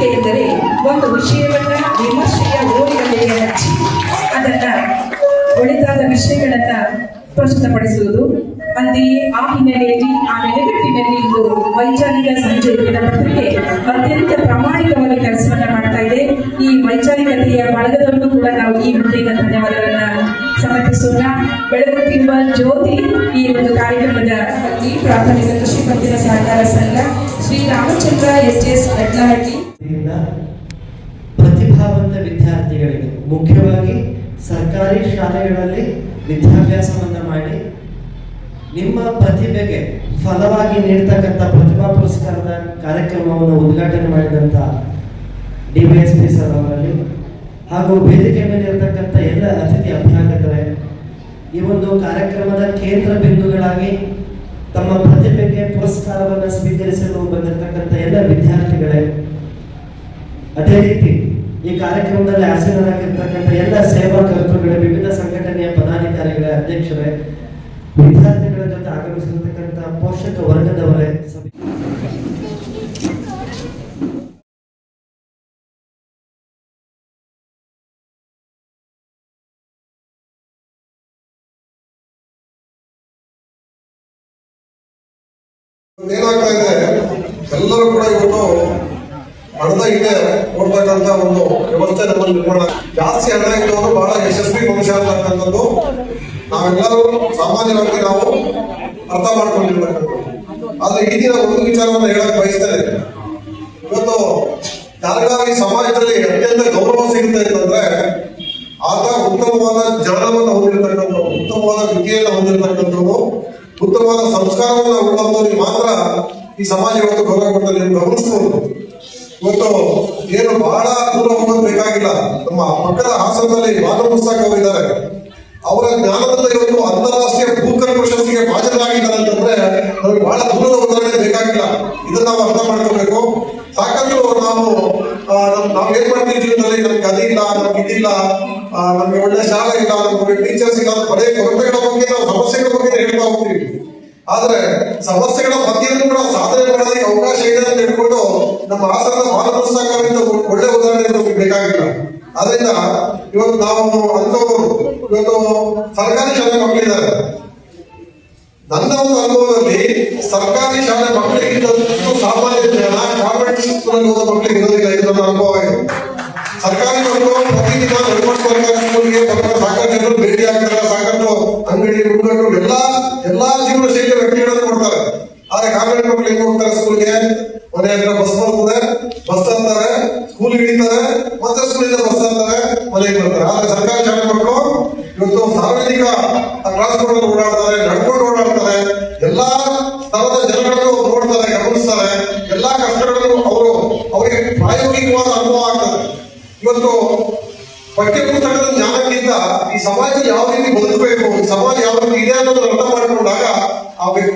ಹೇಗೆ ಒಂದು ವಿಷಯವನ್ನ ವಿಮರ್ಶೆಯ ಓರಿನ ಮೇಲೆ ಹಚ್ಚಿ ಅದನ್ನ ಒಳಿತಾದ ವಿಷಯಗಳನ್ನ ಪ್ರಸ್ತುತಪಡಿಸುವುದು. ಅಂತೆಯೇ ಆ ಹಿನ್ನೆಲೆಯಲ್ಲಿ, ಆ ನೆಲೆಗಟ್ಟಿನಲ್ಲಿ ಇಂದು ವೈಚಾರಿಕ ಸಂಜೆ ದಿನಪತ್ರಿಕೆ ಅತ್ಯಂತ ಪ್ರಾಮಾಣಿಕವಾಗಿ ಕೆಲಸವನ್ನ ಮಾಡ್ತಾ ಇದೆ. ಈ ವೈಚಾರಿಕತೆಯ ಬಳಗದಲ್ಲೂ ಕೂಡ ನಾವು ಈ ಮುಖೇನ ಧನ್ಯವಾದಗಳನ್ನ ಸಮರ್ಪಿಸೋಣ. ಬೆಳಗುತ್ತಿರುವ ಜ್ಯೋತಿ ಈ ಒಂದು ಕಾರ್ಯಕ್ರಮದ ಈ ಪ್ರಾಥಮಿಕ ಕೃಷಿ ಪತ್ತಿನ ಸಹಕಾರ ಸಂಘ ಶ್ರೀ ರಾಮಚಂದ್ರ ಎಸ್ ಎಸ್ ಅಡ್ಲಹಳ್ಳಿ ಇಂದ ಪ್ರತಿಭಾವಂತ ವಿದ್ಯಾರ್ಥಿಗಳಿಗೆ, ಮುಖ್ಯವಾಗಿ ಸರ್ಕಾರಿ ಶಾಲೆಗಳಲ್ಲಿ ವಿದ್ಯಾಭ್ಯಾಸವನ್ನ ಮಾಡಿ ನಿಮ್ಮ ಪ್ರತಿಭೆಗೆ ಫಲವಾಗಿ ನೀಡ್ತಕ್ಕಂಥ ಪ್ರತಿಭಾ ಪುರಸ್ಕಾರದ ಕಾರ್ಯಕ್ರಮವನ್ನು ಉದ್ಘಾಟನೆ ಮಾಡಿದಂಥ D Y S P sir ಅವರಲ್ಲಿ ಹಾಗೂ ವೇದಿಕೆ ಮೇಲೆ ಇರತಕ್ಕಂಥ ಎಲ್ಲ ಅತಿಥಿ ಅಭ್ಯಾಗತರೇ ಈ ಒಂದು ಕಾರ್ಯಕ್ರಮದ ಕೇಂದ್ರ ಬಿಂದುಗಳಾಗಿ ತಮ್ಮ ಪ್ರತಿಭೆಗೆ ಪುರಸ್ಕಾರವನ್ನು ಸ್ವೀಕರಿಸಲು ಬಂದಿರತಕ್ಕಂಥ ಎಲ್ಲ ವಿದ್ಯಾರ್ಥಿಗಳೇ ಅದೇ ರೀತಿ ಈ ಕಾರ್ಯಕ್ರಮದಲ್ಲಿ ಆಸೀನರಾಗಿರ್ತಕ್ಕಂಥ ಎಲ್ಲ ಸೇವಾ ಕರ್ತೃಗಳ, ವಿವಿಧ ಸಂಘಟನೆಯ ಪದಾಧಿಕಾರಿಗಳ ಅಧ್ಯಕ್ಷರೇ, ವಿದ್ಯಾರ್ಥಿಗಳ ಜೊತೆ ಆಗಮಿಸಿರ್ತಕ್ಕಂಥ ಪೋಷಕ ವರ್ಗದವರೇ ಏನಾಗ್ತಾ ಇದೆ. ಎಲ್ಲರೂ ಕೂಡ ಇವತ್ತು ಪಡೆದ ಹಿಂದೆ ನೋಡ್ತಕ್ಕಂತ ಒಂದು ವ್ಯವಸ್ಥೆ ನಮ್ಮಲ್ಲಿ ನಿರ್ಮಾಣ ಜಾಸ್ತಿ ಹಣ ಇದ್ದವರು ಬಹಳ ಯಶಸ್ವಿ ಮನುಷ್ಯ ಅಂತಕ್ಕಂಥದ್ದು ನಾವೆಲ್ಲರೂ ಸಾಮಾನ್ಯವಾಗಿ ನಾವು ಅರ್ಥ ಮಾಡ್ಕೊಂಡಿರ್ತಕ್ಕಂಥದ್ದು ಆದ್ರೆ ಈ ದಿನ ಒಂದು ವಿಚಾರವನ್ನು ಹೇಳಕ್ ಬಯಸ್ತೇನೆ. ಇವತ್ತು ಈ ಸಮಾಜದಲ್ಲಿ ಅತ್ಯಂತ ಗೌರವ ಸಿಗುತ್ತೆ ಅಂತಂದ್ರೆ ಆತ ಉತ್ತಮವಾದ ಜ್ಞಾನವನ್ನು ಹೊಂದಿರತಕ್ಕಂಥವ್ರು, ಉತ್ತಮವಾದ ವಿದ್ಯೆಯನ್ನು ಹೊಂದಿರತಕ್ಕಂಥವ್ರು, ಉತ್ತಮವಾದ ಸಂಸ್ಕಾರವನ್ನು ಉಳ್ಳವರಿಗೆ ಮಾತ್ರ ಈ ಸಮಾಜ ಇವತ್ತು ಗೌರವ ಕೊಡ್ತಾರೆ ಗಮನಿಸ್ಬೋದು. ಇವತ್ತು ಏನು ಬಹಳ ದೂರ ಹೋಗೋದು ಬೇಕಾಗಿಲ್ಲ. ನಮ್ಮ ಪಕ್ಕದ ಹಾಸನದಲ್ಲಿ ವಾದ ಪುಸ್ತಕ ಇದ್ದಾರೆ ಅವರ ಜ್ಞಾನದಿಂದ ಇವತ್ತು ಅಂತಾರಾಷ್ಟ್ರೀಯ ಭೂಕರ್ ಪ್ರಶಸ್ತಿಗೆ ಭಾಜನರಾಗಿದ್ದಾರೆ ಅಂತಂದ್ರೆ ನಮಗೆ ಬಹಳ ದೂರದ ಉದಾಹರಣೆ ಬೇಕಾಗಿಲ್ಲ. ಇದನ್ನ ನಾವು ಅರ್ಥ ಮಾಡ್ಕೋಬೇಕು. ಸಾಕಷ್ಟು ನಾವು ನಾವು ಏನ್ ಮಾಡ್ತೀವಿ ಜೀವನದಲ್ಲಿ? ನಮ್ಗೆ ಅದಿಲ್ಲ ನಮ್ಗೆ ಇದಿಲ್ಲ ನಮ್ಗೆ ಒಳ್ಳೆ ಶಾಲೆ ಇಲ್ಲ, ನಮ್ಗೆ ಟೀಚರ್ಸ್ ಇಲ್ಲ ಬರೀ ಕೊರತೆಗಳ ಬಗ್ಗೆ ನಾವು ಸಮಸ್ಯೆಗಳ ಬಗ್ಗೆ ಹೇಳ್ತಾ ಹೋಗ್ತೀವಿ. ಆದ್ರೆ ಸಮಸ್ಯೆಗಳ ಮಧ್ಯೆಯಲ್ಲೂ ಕೂಡ ಸಾಧನೆ ಮಾಡೋದಕ್ಕೆ ಅವಕಾಶ ಇದೆ ಅಂತ ಹೇಳ್ಕೊಂಡು ನಮ್ಮ ಹಾಸನದ ಬಾಲ ಒಳ್ಳೆ ಉದಾಹರಣೆ ನಮಗೆ ಬೇಕಾಗಿಲ್ಲ. ಅದರಿಂದ ಇವತ್ತು ನಾವು ಅಂಥವ್ರು ಇವತ್ತು ಸರ್ಕಾರಿ ಶಾಲೆ ಮಕ್ಕಳಿದ್ದಾರೆ. ನನ್ನ ಒಂದು ಅನುಭವದಲ್ಲಿ ಸರ್ಕಾರಿ ಶಾಲೆ ಮಕ್ಕಳಿಗಿಂತ ಸಾಮಾನ್ಯ ಜ್ಞಾನ ಕಾನ್ವೆಂಟ್ ಸ್ಕೂಲಲ್ಲಿ ಓದೋ ಮಕ್ಕಳಿಗೆ ಇರೋದಿಲ್ಲ, ಇದು ನನ್ನ ಅನುಭವ ಇದೆ. ಸರ್ಕಾರಿ ಮಕ್ಕಳು ಪ್ರತಿದಿನ ಗೌರ್ಮೆಂಟ್ ಸರ್ಕಾರಿ ಸ್ಕೂಲ್ಗೆ ಸಾಕಷ್ಟು ಜನರು ಭೇಟಿ ಆಗ್ತಾರೆ ಸಾಕಷ್ಟು ಅಂಗಡಿ ಎಲ್ಲಾ ಎಲ್ಲಾ ಜೀವನ ಶೈಲಿಯ ವ್ಯಕ್ತಿಗಳನ್ನು ಕೊಡ್ತಾರೆ ಕಾನ್ವೆಂಟ್ ಮಕ್ಕಳು ಹೆಂಗ್ ಹೋಗ್ತಾರೆ ಸ್ಕೂಲ್ಗೆ ಮನೆ ಹತ್ರ ಬಸ್ ಬರ್ತದೆ ಬಸ್ ಅಂತಾರೆ ಸ್ಕೂಲ್ ಹಿಡಿತಾರೆ, ಮತ್ತೆ ಸ್ಕೂಲಿಂದ ಬಸ್ ಅಂತಾರೆ ಮನೆಗೆ ಬರ್ತಾರೆ. ಆದ್ರೆ ಸರ್ಕಾರಿ ಶಾಲೆ ಮಕ್ಕಳು ಇವತ್ತು ಸಾರ್ವಜನಿಕ ಟ್ರಾನ್ಸ್ಪೋರ್ಟ್ ಓಡಾಡ್ತಾರೆ, ನಡ್ಕೊಂಡು ಓಡಾಡ್ತಾರೆ. ಎಲ್ಲಾ ಸ್ಥಳದ ಜನಗಳನ್ನು ನೋಡ್ತಾರೆ ಗಮನಿಸ್ತಾರೆ. ಎಲ್ಲಾ ಕಷ್ಟಗಳನ್ನು ಅವರು, ಅವರಿಗೆ ಪ್ರಾಯೋಗಿಕವಾದ ಅನುಭವ ಆಗ್ತದೆ. ಇವತ್ತು ಪಠ್ಯ ಪುಸ್ತಕದ ಜ್ಞಾನಕ್ಕಿಂತ ಈ ಸಮಾಜ ಯಾವ ರೀತಿ ಬದುಕಬೇಕು ಸಮಾಜ ಯಾವ ರೀತಿ ಇದೆ ಆ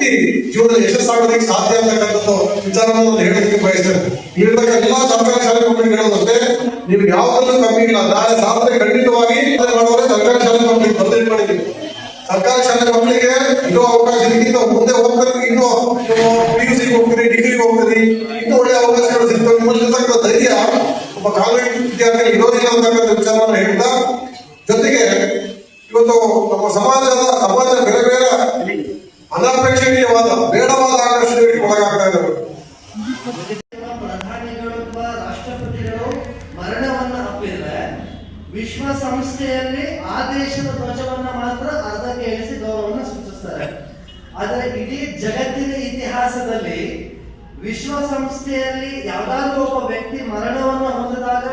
ವ್ಯಕ್ತಿ ಜೀವನದ ಯಶಸ್ಸಾಗೋದಕ್ಕೆ ಸಾಧ್ಯ ಅಂತಕ್ಕಂಥದ್ದು ವಿಚಾರವನ್ನು ಹೇಳೋದಕ್ಕೆ ಬಯಸ್ತೇನೆ. ಇಲ್ಲಿರ್ತಕ್ಕ ಎಲ್ಲಾ ಸರ್ಕಾರಿ ಶಾಲೆ ಮಕ್ಕಳಿಗೆ ಹೇಳೋದಂತೆ ನೀವು ಯಾವುದಲ್ಲೂ ಕಮ್ಮಿ ಇಲ್ಲ. ನಾಳೆ ಸಾಧನೆ ಖಂಡಿತವಾಗಿ ಮಾಡುವವರೇ ಸರ್ಕಾರಿ ಶಾಲೆ ಮಕ್ಕಳಿಗೆ ಬಂದಿಟ್ಟು ಮಾಡಿದ್ದೀವಿ. ಸರ್ಕಾರಿ ಶಾಲೆ ಮಕ್ಕಳಿಗೆ ಇರೋ ಅವಕಾಶ ಇದಕ್ಕಿಂತ ಮುಂದೆ ಹೋಗ್ತಾರೆ ಇನ್ನು ಪಿ ಯು ಸಿ ಹೋಗ್ತೀರಿ ಡಿಗ್ರಿಗೆ ಹೋಗ್ತೀರಿ. ಇನ್ನೂ ಒಳ್ಳೆ ಅವಕಾಶಗಳು ಸಿಗ್ತವೆ. ನಿಮ್ಮಲ್ಲಿರ್ತಕ್ಕ ಧೈರ್ಯ ಒಬ್ಬ ಕಾಲೇಜು ವಿದ್ಯಾರ್ಥಿ ಇರೋದಿಲ್ಲ ಅಂತಕ್ಕಂಥ ವಿಚಾರವನ್ನು ಹೇಳ್ತಾ, ಜೊತೆಗೆ ಇವತ್ತು ನಮ್ಮ ಸಮಾಜದ ಸಮಾಜ ಬೇರೆ ಅನಪೇಕ್ಷಣೀಯವಾದ, ಬೇಡವಾದ ಆಕರ್ಷಣೆಗಳಿಗೆ ಒಳಗಾಗ್ತಾ ಇದ್ದಾರೆ. ಪ್ರಧಾನಿಗಳು ರಾಷ್ಟ್ರಪತಿಗಳು ಮರಣವನ್ನ ಅಪ್ಪಿದ್ರೆ ವಿಶ್ವಸಂಸ್ಥೆಯಲ್ಲಿ ಆ ದೇಶದ ಧ್ವಜವನ್ನ ಮಾತ್ರ ಅರ್ಧಕ್ಕೆ ಇಳಿಸಿ ಗೌರವವನ್ನು ಸೂಚಿಸ್ತಾರೆ. ಆದರೆ ಇಡೀ ಜಗತ್ತಿನ ಇತಿಹಾಸದಲ್ಲಿ ವಿಶ್ವಸಂಸ್ಥೆಯಲ್ಲಿ ಯಾವ್ದಾದ್ರು ಒಬ್ಬ ವ್ಯಕ್ತಿ ಮರಣವನ್ನು ಹೊಂದಿದಾಗ